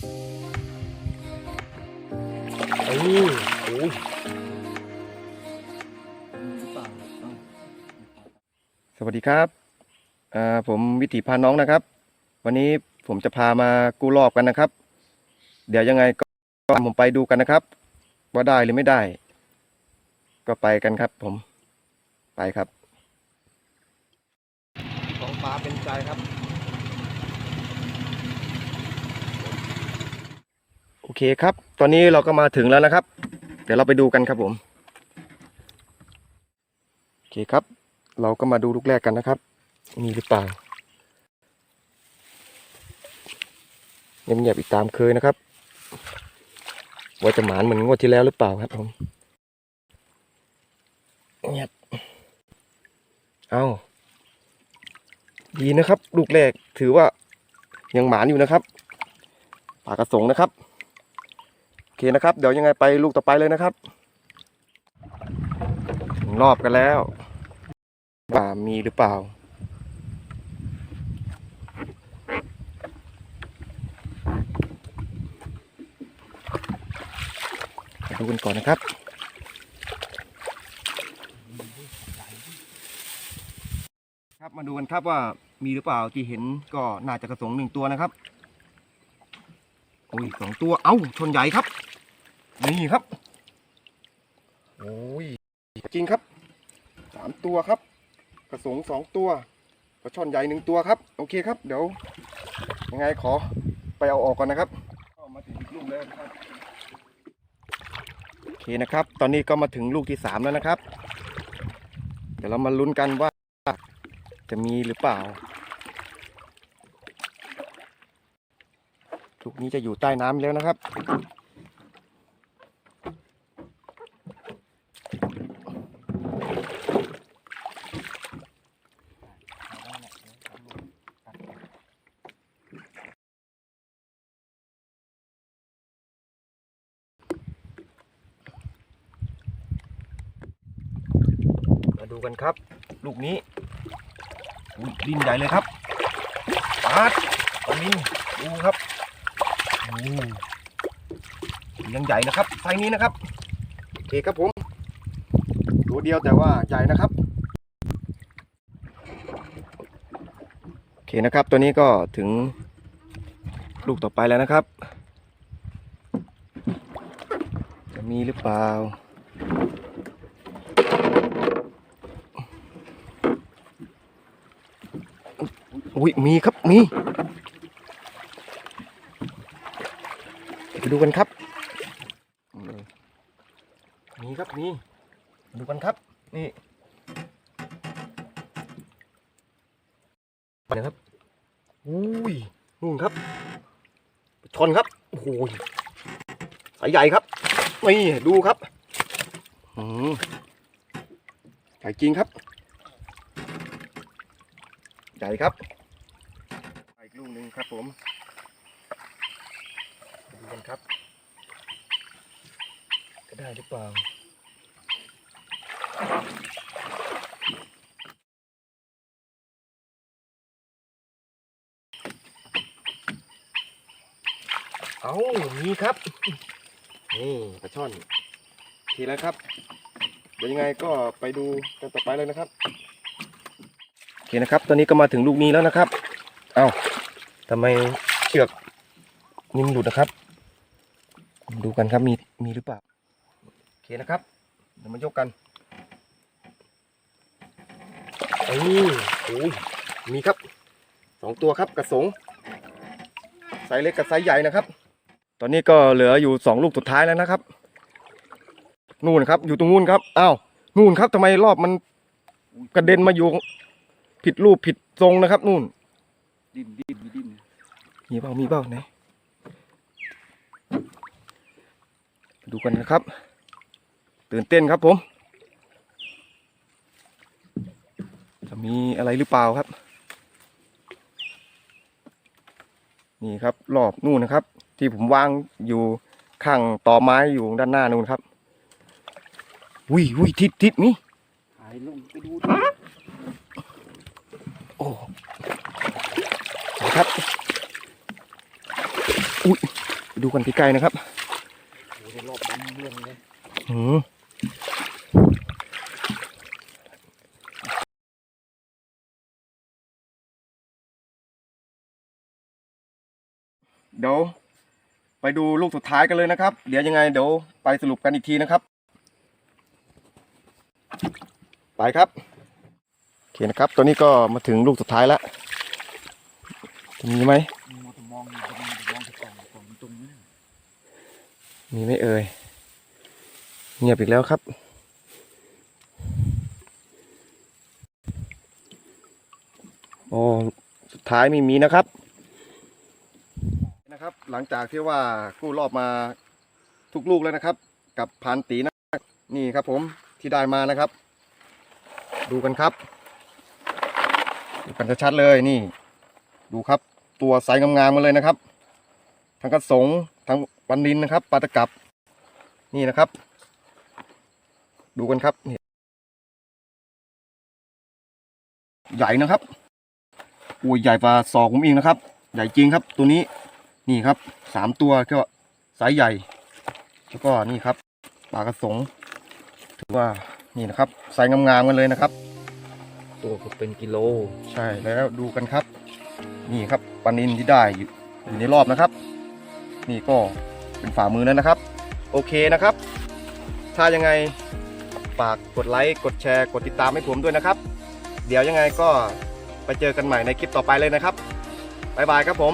โอ้โอ้สวัสดีครับอ่าผมวิถีพาน้องนะครับ วันนี้ผมจะพามากู้รอบกันนะครับ เดี๋ยวยังไงก็ตามผมไปดูกันนะครับ ว่าได้หรือไม่ได้ ก็ไปกันครับ ผมไปครับของฟ้าเป็นใจครับ อเคครับ ตอนนี้เราก็มาถึงแล้วนะครับ เดี๋ยวเราไปดูกันครับผมโอเคครับ เราก็มาดูลูกแรกกันนะครับ มีหรือเปล่าเงียบๆอีกตามเคยนะครับ ว่าจะหมานเหมือนงวดที่แล้วหรือเปล่าครับผมเงียบเอาดีนะครับ ลูกแรกถือว่ายังหมานอยู่นะครับปากกระสงนะครับ เคนะครับ เดี๋ยวยังไงไปลูกต่อไปเลยนะครับ รอบกันแล้วว่ามีหรือเปล่ามาดูกันก่อนนะครับครับมาดูกันครับว่ามีหรือเปล่าที่เห็นก็น่าจะกระสงหนึ่งตัวนะครับโอ้ยสองตัว เอ้า ชนใหญ่ครับ นี่ครับโอ้ยจริงครับสามตัวครับ กระสงสองตัวกระช่อนใหญ่หนึ่งตัวครับ โอเคครับ เดี๋ยว ยังไงขอไปเอาออกก่อนนะครับก็มาถึงอีกลูกแล้วนะครับโอเคนะครับ ตอนนี้ก็มาถึงลูกที่สามแล้วนะครับ เดี๋ยวเรามาลุ้นกันว่าจะมีหรือเปล่าลูกนี้จะอยู่ใต้น้ำแล้วนะครับ ดูกันครับ ลูกนี้ดินใหญ่เลยครับปาดตอนนี้ดูครับยังใหญ่นะครับไซนี้นะครับโอเคครับผมตัวเดียวแต่ว่าใหญ่นะครับโอเคนะครับ ตัวนี้ก็ถึงลูกต่อไปแล้วนะครับ จะมีหรือเปล่า อุ้ยมีครับมีไปดูกันครับมีครับมีดูกันครับ นี่ไปนะครับอุ้ยนู่นครับ ชนครับโอ้โหสายใหญ่ครับนี่ดูครับอืมใหญ่จริงครับ ใหญ่ครับ ครับผมดูกันครับ จะได้หรือเปล่าเอามีครับ นี่ปลาช่อน ทีแล้วครับ เดี๋ยวยังไงก็ไปดูกันต่อไปเลยนะครับ โอเคนะครับ ตอนนี้ก็มาถึงลูกนี้แล้วนะครับ เอ้า ทำไมเชือกนี่มันหลุดนะครับ ดูกันครับมีมีหรือเปล่าโอเคนะครับเดี๋ยวมายกกันอ้โอ้ยมีครับสองตัวครับกระสงไซส์เล็กกับไซส์ใหญ่นะครับ ตอนนี้ก็เหลืออยู่สองลูกสุดท้ายแล้วนะครับ นู่นครับ อยู่ตรงนู้นครับอ้าวนู่นครับทำไมรอบมันกระเด็นมาอยู่ ผิดรูปผิดทรงนะครับ นู่นดิ้นดิ้น มีดิ้ามีเปล่าไหนดูกันนะครับ ตื่นเต้นครับผม จะมีอะไรหรือเปล่าครับ นี่ครับรอบนู่นนะครับ ที่ผมวางอยู่ข้างต่อไม้อยู่ด้านหน้านู่นครับอุ้ยอุ้ยทิศทิศนี่หายลงไปดูโอ้ครับ อุ้ยดูกันใกล้ๆนะครับโอ้โหรอบดำเรื่องเลยอืมเดี๋ยวไปดูลูกสุดท้ายกันเลยนะครับ เดี๋ยวยังไงเดี๋ยวไปสรุปกันอีกทีนะครับ ไปครับโอเคนะครับ ตัวนี้ก็มาถึงลูกสุดท้ายแล้วจะมีไหมมองมองมองมองจะกล่องกล่องตรงนี้ มีไหมเอ่ย เงียบอีกแล้วครับ โอ้สุดท้ายไม่มีนะครับ นะครับ หลังจากที่ว่ากู้รอบมาทุกลูกแล้วนะครับ กับพันตีนะนี่ครับผมที่ได้มานะครับ ดูกันครับ ดูกันชัดๆเลยนี่ ดูครับ ตัวไซส์งามๆมาเลยนะครับ ทั้งกระสงทั้ง ปันนินนะครับปลาตะกับนี่นะครับ ดูกันครับนี่ใหญ่นะครับอุ้ยใหญ่กว่าศอกผมเองนะครับ ใหญ่จริงครับ ตัวนี้นี่ครับสามตัวก็ไซส์ใหญ่ แล้วก็นี่ครับปลากระสงถือว่านี่นะครับไซส์งามๆกันเลยนะครับ ตัวก็เป็นกิโล ใช่แล้วดูกันครับ นี่ครับปลานินที่ได้อยู่อยู่ในรอบนะครับ นี่ก็ เป็นฝ่ามือแล้วนะครับ โอเคนะครับ ถ้ายังไงฝากกดไลค์กดแชร์ กดติดตามให้ผมด้วยนะครับ เดี๋ยวยังไงก็ไปเจอกันใหม่ในคลิปต่อไปเลยนะครับบ๊ายบายครับผม